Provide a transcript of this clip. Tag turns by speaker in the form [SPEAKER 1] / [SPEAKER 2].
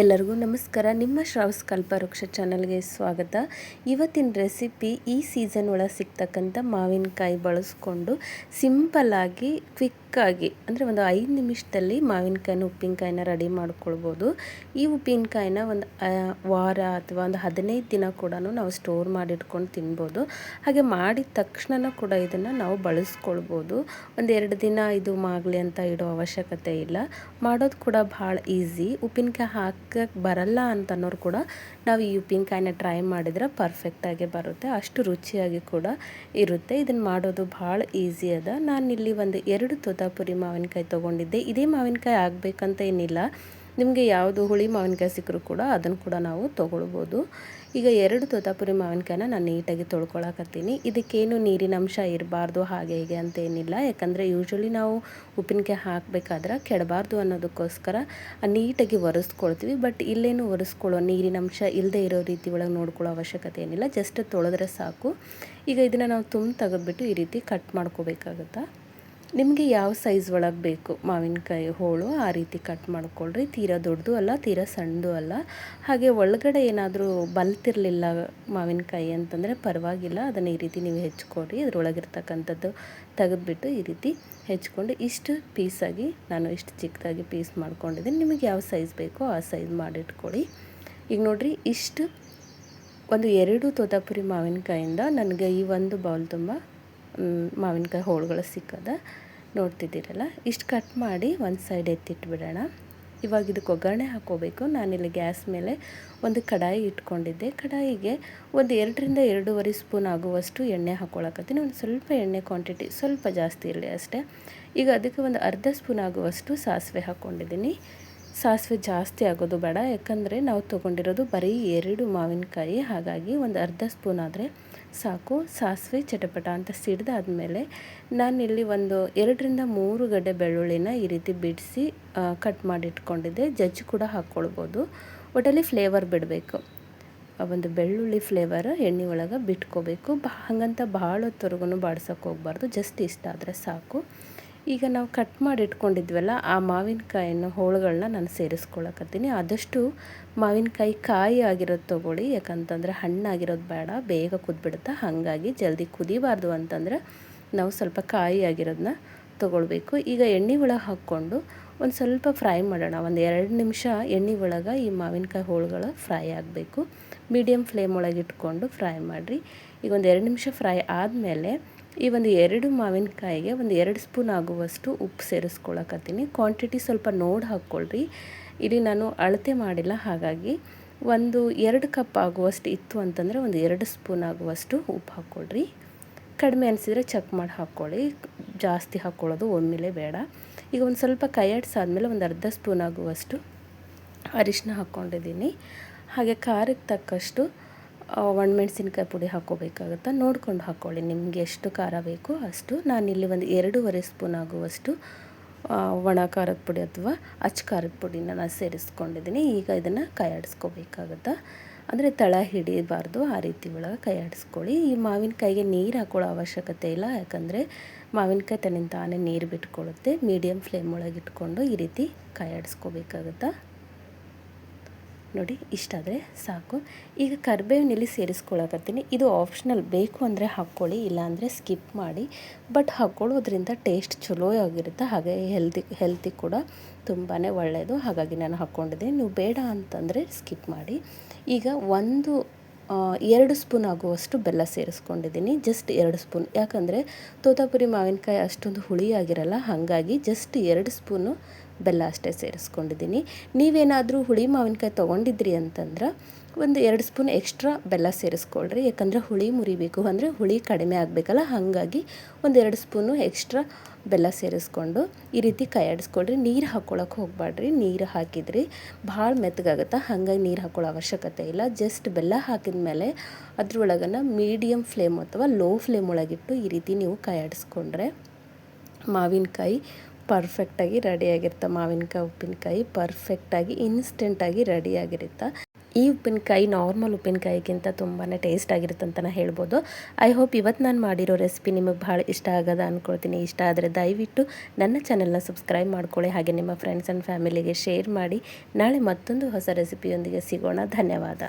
[SPEAKER 1] ಎಲ್ಲರಿಗೂ ನಮಸ್ಕಾರ. ನಿಮ್ಮ ಶ್ರಾವ್ಸ್ ಕಲ್ಪವೃಕ್ಷ ಚಾನಲ್ಗೆ ಸ್ವಾಗತ. ಇವತ್ತಿನ ರೆಸಿಪಿ ಈ ಸೀಸನ್ ಒಳಗೆ ಸಿಗ್ತಕ್ಕಂಥ ಮಾವಿನಕಾಯಿ ಬಳಸ್ಕೊಂಡು ಸಿಂಪಲ್ಲಾಗಿ ಕ್ವಿಕ್ಕಾಗಿ ಅಂದರೆ ಒಂದು ಐದು ನಿಮಿಷದಲ್ಲಿ ಮಾವಿನಕಾಯಿನ, ಉಪ್ಪಿನಕಾಯಿನ ರೆಡಿ ಮಾಡ್ಕೊಳ್ಬೋದು. ಈ ಉಪ್ಪಿನಕಾಯಿನ ಒಂದು ವಾರ ಅಥವಾ ಒಂದು ಹದಿನೈದು ದಿನ ಕೂಡ ನಾವು ಸ್ಟೋರ್ ಮಾಡಿಟ್ಕೊಂಡು ತಿನ್ಬೋದು. ಹಾಗೆ ಮಾಡಿದ ತಕ್ಷಣ ಕೂಡ ಇದನ್ನು ನಾವು ಬಳಸ್ಕೊಳ್ಬೋದು. ಒಂದು ಎರಡು ದಿನ ಇದು ಮಾಗಲಿ ಅಂತ ಇಡೋ ಅವಶ್ಯಕತೆ ಇಲ್ಲ. ಮಾಡೋದು ಕೂಡ ಭಾಳ ಈಸಿ. ಉಪ್ಪಿನಕಾಯಿ ಹಾಕಕ್ಕೆ ಬರಲ್ಲ ಅಂತ ಅನ್ನೋರು ಕೂಡ ನಾವು ಈ ಉಪ್ಪಿನಕಾಯಿನ ಟ್ರೈ ಮಾಡಿದ್ರೆ ಪರ್ಫೆಕ್ಟಾಗಿ ಬರುತ್ತೆ. ಅಷ್ಟು ರುಚಿಯಾಗಿ ಕೂಡ ಇರುತ್ತೆ. ಇದನ್ನು ಮಾಡೋದು ಭಾಳ ಈಸಿ ಅದ. ನಾನಿಲ್ಲಿ ಒಂದು ಎರಡು ತೋತಾಪುರಿ ಮಾವಿನಕಾಯಿ ತೊಗೊಂಡಿದ್ದೆ. ಇದೇ ಮಾವಿನಕಾಯಿ ಆಗಬೇಕಂತ ಏನಿಲ್ಲ. ನಿಮಗೆ ಯಾವುದು ಹುಳಿ ಮಾವಿನಕಾಯಿ ಸಿಕ್ಕರೂ ಕೂಡ ಅದನ್ನು ಕೂಡ ನಾವು ತೊಗೊಳ್ಬೋದು. ಈಗ ಎರಡು ತೋತಾಪುರಿ ಮಾವಿನಕಾಯಿನ ನಾನು ನೀಟಾಗಿ ತೊಳ್ಕೊಳಕತ್ತೀನಿ. ಇದಕ್ಕೇನು ನೀರಿನ ಅಂಶ ಇರಬಾರ್ದು, ಹಾಗೆ ಹೀಗೆ ಅಂತ ಏನಿಲ್ಲ. ಯಾಕಂದರೆ ಯೂಶ್ವಲಿ ನಾವು ಉಪ್ಪಿನಕಾಯಿ ಹಾಕಬೇಕಾದ್ರೆ ಕೆಡಬಾರ್ದು ಅನ್ನೋದಕ್ಕೋಸ್ಕರ ನೀಟಾಗಿ ಒರೆಸ್ಕೊಳ್ತೀವಿ. ಬಟ್ ಇಲ್ಲೇನು ಒರೆಸ್ಕೊಳ್ಳೋ ನೀರಿನ ಅಂಶ ಇಲ್ಲದೆ ಇರೋ ರೀತಿ ಒಳಗೆ ನೋಡ್ಕೊಳ್ಳೋ ಅವಶ್ಯಕತೆ ಏನಿಲ್ಲ. ಜಸ್ಟ್ ತೊಳೆದ್ರೆ ಸಾಕು. ಈಗ ಇದನ್ನು ನಾವು ತುಂಬ ತೆಗೆದ್ಬಿಟ್ಟು ಈ ರೀತಿ ಕಟ್ ಮಾಡ್ಕೋಬೇಕಾಗುತ್ತಾ? ನಿಮಗೆ ಯಾವ ಸೈಜ್ ಒಳಗೆ ಬೇಕು? ಮಾವಿನಕಾಯಿ ಹೋಳು ಆ ರೀತಿ ಕಟ್ ಮಾಡ್ಕೊಳ್ರಿ. ತೀರಾ ದೊಡ್ಡದು ಅಲ್ಲ, ತೀರಾ ಸಣ್ಣದು ಅಲ್ಲ. ಹಾಗೆ ಒಳಗಡೆ ಏನಾದರೂ ಬಲ್ತಿರಲಿಲ್ಲ ಮಾವಿನಕಾಯಿ ಅಂತಂದರೆ ಪರವಾಗಿಲ್ಲ. ಅದನ್ನು ಈ ರೀತಿ ನೀವು ಹೆಚ್ಕೊಡ್ರಿ ಅದರೊಳಗಿರ್ತಕ್ಕಂಥದ್ದು ತೆಗೆದುಬಿಟ್ಟು ಈ ರೀತಿ ಹೆಚ್ಕೊಂಡು ಇಷ್ಟು ಪೀಸಾಗಿ ನಾನು ಇಷ್ಟು ಚಿಕ್ಕದಾಗಿ ಪೀಸ್ ಮಾಡ್ಕೊಂಡಿದ್ದೀನಿ. ನಿಮಗೆ ಯಾವ ಸೈಜ್ ಬೇಕೋ ಆ ಸೈಜ್ ಮಾಡಿಟ್ಕೊಳ್ಳಿ. ಈಗ ನೋಡಿರಿ, ಇಷ್ಟು ಒಂದು ಎರಡು ತೋತಾಪುರಿ ಮಾವಿನಕಾಯಿಂದ ನನಗೆ ಈ ಒಂದು ಬೌಲ್ ತುಂಬ ಮಾವಿನಕಾಯಿ ಹೋಳುಗಳು ಸಿಕ್ಕದ ನೋಡ್ತಿದ್ದೀರಲ್ಲ? ಇಷ್ಟು ಕಟ್ ಮಾಡಿ ಒಂದು ಸೈಡ್ ಎತ್ತಿಟ್ಬಿಡೋಣ. ಇವಾಗ ಇದಕ್ಕೆ ಒಗ್ಗರಣೆ ಹಾಕೋಬೇಕು ನಾನಿಲ್ಲಿ ಗ್ಯಾಸ್ ಮೇಲೆ ಒಂದು ಕಡಾಯಿ ಇಟ್ಕೊಂಡಿದ್ದೆ. ಕಡಾಯಿಗೆ ಒಂದು ಎರಡರಿಂದ ಎರಡೂವರೆ ಸ್ಪೂನ್ ಆಗುವಷ್ಟು ಎಣ್ಣೆ ಹಾಕ್ಕೊಳಕತ್ತೀನಿ. ಒಂದು ಸ್ವಲ್ಪ ಎಣ್ಣೆ ಕ್ವಾಂಟಿಟಿ ಸ್ವಲ್ಪ ಜಾಸ್ತಿ ಇರಲಿ ಅಷ್ಟೇ. ಈಗ ಅದಕ್ಕೆ ಒಂದು ಅರ್ಧ ಸ್ಪೂನ್ ಆಗುವಷ್ಟು ಸಾಸಿವೆ ಹಾಕ್ಕೊಂಡಿದ್ದೀನಿ. ಸಾಸಿವೆ ಜಾಸ್ತಿ ಆಗೋದು ಬೇಡ. ಯಾಕಂದರೆ ನಾವು ತೊಗೊಂಡಿರೋದು ಬರೀ ಎರಡು ಮಾವಿನಕಾಯಿ. ಹಾಗಾಗಿ ಒಂದು ಅರ್ಧ ಸ್ಪೂನ್ ಆದರೆ ಸಾಕು, ಸಾಸಿವೆ, ಚಟಪಟ ಅಂತ ಸಿಡ್ದಾದ್ಮೇಲೆ ನಾನಿಲ್ಲಿ ಒಂದು ಎರಡರಿಂದ ಮೂರು ಗಡ್ಡೆ ಬೆಳ್ಳುಳ್ಳಿನ ಈ ರೀತಿ ಬಿಡಿಸಿ ಕಟ್ ಮಾಡಿಟ್ಕೊಂಡಿದ್ದೆ. ಜಜ್ ಕೂಡ ಹಾಕ್ಕೊಳ್ಬೋದು. ಒಟ್ಟಲ್ಲಿ ಫ್ಲೇವರ್ ಬಿಡಬೇಕು. ಒಂದು ಬೆಳ್ಳುಳ್ಳಿ ಫ್ಲೇವರ್ ಎಣ್ಣೆ ಒಳಗೆ ಬಿಟ್ಕೋಬೇಕು. ಬ, ಹಾಗಂತ ಭಾಳ ಹೊತ್ತವರೆಗೂ ಬಾಡ್ಸೋಕ್ಕೆ ಹೋಗ್ಬಾರ್ದು. ಜಸ್ಟ್ ಇಷ್ಟ ಆದರೆ ಸಾಕು. ಈಗ ನಾವು ಕಟ್ ಮಾಡಿ ಇಟ್ಕೊಂಡಿದ್ವಲ್ಲ ಆ ಮಾವಿನಕಾಯಿನ ಹೋಳುಗಳನ್ನ ನಾನು ಸೇರಿಸ್ಕೊಳಕತ್ತೀನಿ. ಆದಷ್ಟು ಮಾವಿನಕಾಯಿ ಕಾಯಿ ಆಗಿರೋದು ತೊಗೊಳ್ಳಿ, ಯಾಕಂತಂದರೆ ಹಣ್ಣಾಗಿರೋದು ಬೇಡ, ಬೇಗ ಕುದ್ಬಿಡುತ್ತೆ ಹಾಗಾಗಿ ಜಲ್ದಿ ಕುದಿಬಾರ್ದು ಅಂತಂದ್ರೆ ನಾವು ಸ್ವಲ್ಪ ಕಾಯಿ ಆಗಿರೋದನ್ನ ತೊಗೊಳ್ಬೇಕು. ಈಗ ಎಣ್ಣೆ ಒಳಗೆ ಹಾಕ್ಕೊಂಡು ಒಂದು ಸ್ವಲ್ಪ ಫ್ರೈ ಮಾಡೋಣ. ಒಂದು ಎರಡು ನಿಮಿಷ ಎಣ್ಣೆ ಒಳಗೆ ಈ ಮಾವಿನಕಾಯಿ ಹೋಳುಗಳು ಫ್ರೈ ಆಗಬೇಕು. ಮೀಡಿಯಮ್ ಫ್ಲೇಮ್ ಒಳಗೆ ಇಟ್ಕೊಂಡು ಫ್ರೈ ಮಾಡಿರಿ. ಈಗ ಒಂದು ಎರಡು ನಿಮಿಷ ಫ್ರೈ ಆದಮೇಲೆ ಈ ಒಂದು ಎರಡು ಮಾವಿನಕಾಯಿಗೆ ಒಂದು ಎರಡು ಸ್ಪೂನ್ ಆಗುವಷ್ಟು ಉಪ್ಪು ಸೇರಿಸ್ಕೊಳಕತ್ತೀನಿ. ಕ್ವಾಂಟಿಟಿ ಸ್ವಲ್ಪ ನೋಡಿ ಹಾಕ್ಕೊಳ್ರಿ. ಇಲ್ಲಿ ನಾನು ಅಳತೆ ಮಾಡಿಲ್ಲ, ಹಾಗಾಗಿ ಒಂದು ಎರಡು ಕಪ್ ಆಗುವಷ್ಟು ಇತ್ತು ಅಂತಂದರೆ ಒಂದು ಎರಡು ಸ್ಪೂನ್ ಆಗುವಷ್ಟು ಉಪ್ಪು ಹಾಕ್ಕೊಳ್ರಿ. ಕಡಿಮೆ ಅನಿಸಿದರೆ ಚೆಕ್ ಮಾಡಿ ಹಾಕ್ಕೊಳ್ಳಿ. ಜಾಸ್ತಿ ಹಾಕ್ಕೊಳ್ಳೋದು ಒಮ್ಮೆಲೆ ಬೇಡ. ಈಗ ಒಂದು ಸ್ವಲ್ಪ ಕೈ ಆಡಿಸಾದ್ಮೇಲೆ ಒಂದು ಅರ್ಧ ಸ್ಪೂನ್ ಆಗುವಷ್ಟು ಅರಿಶಿನ ಹಾಕ್ಕೊಂಡಿದ್ದೀನಿ. ಹಾಗೆ ಖಾರಕ್ಕೆ ತಕ್ಕಷ್ಟು ಒಣಮೆಣ್ಸಿನ್ಕಾಯಿ ಪುಡಿ ಹಾಕ್ಕೋಬೇಕಾಗುತ್ತೆ? ನೋಡ್ಕೊಂಡು ಹಾಕ್ಕೊಳ್ಳಿ ನಿಮಗೆ ಎಷ್ಟು ಖಾರ ಬೇಕೋ ಅಷ್ಟು. ನಾನಿಲ್ಲಿ ಒಂದು ಎರಡೂವರೆ ಸ್ಪೂನ್ ಆಗುವಷ್ಟು ಒಣ ಖಾರದ ಪುಡಿ ಅಥವಾ ಅಚ್ಚ ಖಾರದ ಪುಡಿನ ನಾನು ಸೇರಿಸ್ಕೊಂಡಿದ್ದೀನಿ. ಈಗ ಇದನ್ನು ಕೈ ಆಡಿಸ್ಕೋಬೇಕಾಗುತ್ತೆ ಅಂದರೆ ತಳ ಹಿಡಿಬಾರ್ದು, ಆ ರೀತಿ ಒಳಗೆ ಕೈ ಆಡಿಸ್ಕೊಳ್ಳಿ ಈ ಮಾವಿನಕಾಯಿಗೆ ನೀರು ಹಾಕೊಳ್ಳೋ ಅವಶ್ಯಕತೆ ಇಲ್ಲ, ಯಾಕಂದರೆ ಮಾವಿನಕಾಯಿ ತನ್ನಿಂದ ತಾನೇ ನೀರು ಬಿಟ್ಕೊಳ್ಳುತ್ತೆ. ಮೀಡಿಯಮ್ ಫ್ಲೇಮ್ ಒಳಗೆ ಇಟ್ಕೊಂಡು ಈ ರೀತಿ ಕೈ ಆಡಿಸ್ಕೋಬೇಕಾಗುತ್ತೆ ನೋಡಿ ಇಷ್ಟಾದರೆ ಸಾಕು. ಈಗ ಕರಿಬೇವಿನಲ್ಲಿ ಸೇರಿಸ್ಕೊಳಕತ್ತೀನಿ. ಇದು ಆಪ್ಷನಲ್ ಬೇಕು ಅಂದರೆ ಹಾಕ್ಕೊಳ್ಳಿ, ಇಲ್ಲಾಂದರೆ ಸ್ಕಿಪ್ ಮಾಡಿ. ಬಟ್ ಹಾಕ್ಕೊಳ್ಳೋದ್ರಿಂದ ಟೇಸ್ಟ್ ಚಲೋ ಆಗಿರುತ್ತೆ, ಹಾಗೆ ಹೆಲ್ತಿ ಹೆಲ್ತಿ ಕೂಡ ತುಂಬಾ ಒಳ್ಳೆಯದು ಹಾಗಾಗಿ ನಾನು ಹಾಕ್ಕೊಂಡಿದ್ದೀನಿ. ನೀವು ಬೇಡ ಅಂತಂದರೆ ಸ್ಕಿಪ್ ಮಾಡಿ. ಈಗ ಒಂದು ಎರಡು ಸ್ಪೂನ್ ಆಗುವಷ್ಟು ಬೆಲ್ಲ ಸೇರಿಸ್ಕೊಂಡಿದ್ದೀನಿ. ಜಸ್ಟ್ ಎರಡು ಸ್ಪೂನ್. ಯಾಕಂದರೆ ತೋತಾಪುರಿ ಮಾವಿನಕಾಯಿ ಅಷ್ಟೊಂದು ಹುಳಿ ಆಗಿರಲ್ಲ ಹಾಗಾಗಿ ಜಸ್ಟ್ ಎರಡು ಸ್ಪೂನು ಬೆಲ್ಲ ಅಷ್ಟೇ ಸೇರಿಸ್ಕೊಂಡಿದ್ದೀನಿ. ನೀವೇನಾದರೂ ಹುಳಿ ಮಾವಿನಕಾಯಿ ತೊಗೊಂಡಿದ್ರಿ ಅಂತಂದ್ರೆ ಒಂದು ಎರಡು ಸ್ಪೂನ್ ಎಕ್ಸ್ಟ್ರಾ ಬೆಲ್ಲ ಸೇರಿಸ್ಕೊಳ್ರಿ. ಯಾಕಂದರೆ ಹುಳಿ ಮುರಿಬೇಕು. ಅಂದರೆ ಹುಳಿ ಕಡಿಮೆ ಆಗಬೇಕಲ್ಲ, ಹಾಗಾಗಿ ಒಂದು ಎರಡು ಸ್ಪೂನು ಎಕ್ಸ್ಟ್ರಾ ಬೆಲ್ಲ ಸೇರಿಸ್ಕೊಂಡು ಈ ರೀತಿ ಕೈ ಆಡಿಸ್ಕೊಳ್ರಿ. ನೀರು ಹಾಕ್ಕೊಳಕ್ಕೆ ಹೋಗ್ಬಾಡ್ರಿ ನೀರು ಹಾಕಿದ್ರಿ ಭಾಳ ಮೆತ್ತಗಾಗುತ್ತೆ, ಹಾಗಾಗಿ ನೀರು ಹಾಕೊಳ್ಳೋ ಅವಶ್ಯಕತೆ ಇಲ್ಲ. ಜಸ್ಟ್ ಬೆಲ್ಲ ಹಾಕಿದ ಮೇಲೆ ಅದ್ರೊಳಗನ ಮೀಡಿಯಮ್ ಫ್ಲೇಮ್ ಅಥವಾ ಲೋ ಫ್ಲೇಮ್ ಒಳಗಿಟ್ಟು ಈ ರೀತಿ ನೀವು ಕೈ ಆಡಿಸ್ಕೊಂಡ್ರೆ ಮಾವಿನಕಾಯಿ ಪರ್ಫೆಕ್ಟಾಗಿ ರೆಡಿಯಾಗಿರುತ್ತೆ ಮಾವಿನಕಾಯಿ, ಉಪ್ಪಿನಕಾಯಿ ಪರ್ಫೆಕ್ಟಾಗಿ, ಇನ್ಸ್ಟೆಂಟಾಗಿ ರೆಡಿಯಾಗಿರುತ್ತೆ ಈ ಉಪ್ಪಿನಕಾಯಿ ನಾರ್ಮಲ್ ಉಪ್ಪಿನಕಾಯಿಗಿಂತ ತುಂಬಾ ಟೇಸ್ಟ್ ಆಗಿರುತ್ತೆ ನಾನು ಹೇಳ್ಬೋದು. ಐ ಹೋಪ್ ಇವತ್ತು ನಾನು ಮಾಡಿರೋ ರೆಸಿಪಿ ನಿಮಗೆ ಭಾಳ ಇಷ್ಟ ಆಗದ ಅಂದ್ಕೊಳ್ತೀನಿ ಇಷ್ಟ ಆದರೆ ದಯವಿಟ್ಟು ನನ್ನ ಚಾನಲ್ನ ಸಬ್ಸ್ಕ್ರೈಬ್ ಮಾಡ್ಕೊಳ್ಳಿ. ಹಾಗೆ ನಿಮ್ಮ ಫ್ರೆಂಡ್ಸ್ ಆ್ಯಂಡ್ ಫ್ಯಾಮಿಲಿಗೆ ಶೇರ್ ಮಾಡಿ. ನಾಳೆ ಮತ್ತೊಂದು ಹೊಸ ರೆಸಿಪಿಯೊಂದಿಗೆ ಸಿಗೋಣ. ಧನ್ಯವಾದ.